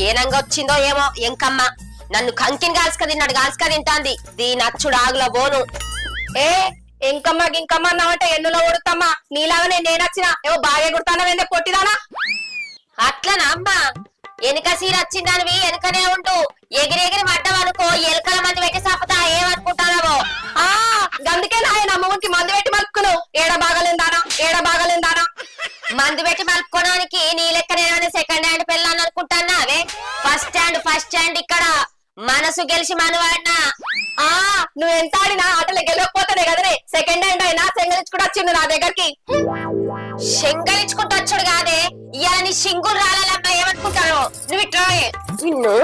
ఏనంగా వచ్చిందో ఏమో ఎంకమ్మ. నన్ను కంకిని కాల్సుక తిన్నాడు కాల్సుక తింటాంది. దీని అచ్చుడు ఆగుల బోను ఏ? ఇంకమ్మ గింకమ్మ అన్నావంటే ఎన్నులో కొడుతామ్మా నీలాగానే నేను వచ్చిన ఏవో బాగా కొడతానవేందే పొట్టిదానా? అట్లనా అమ్మ? వెనుక సీర వచ్చిందానివి వెనుకనే ఉంటూ ఎగిరెగిరి మడ్డవనుకో ఎలుకల మంది పెట్టి సాపుతా ఏమనుకుంటానో ఆ గందుకే నాయన అమ్మకి మందు పెట్టి మలుపుకును ఏడ బాగలేందానా ఏడ బాగలేందానా మందు పెట్టి మలుపుకోవడానికి నీ అరే ఫస్ట్ స్టాండ్ ఫస్ట్ స్టాండ్ ఇక్కడ. మనసు గెలిచి మనవాడినా ఆ నువ్వు ఎంత ఆడినా ఆటలు గెలవకపోతానే కదనే సెకండ్ హ్యాండ్ అయినా సెంగలించుకుంటూ వచ్చిండు వచ్చింది నా దగ్గరికి. సెంగలించుకుంటూ వచ్చాడు కాదే. ఇవాళ నీ సింగులు రాలమ్మా ఏమనుకుంటాను? నువ్వు ఇట్లా నిన్ను?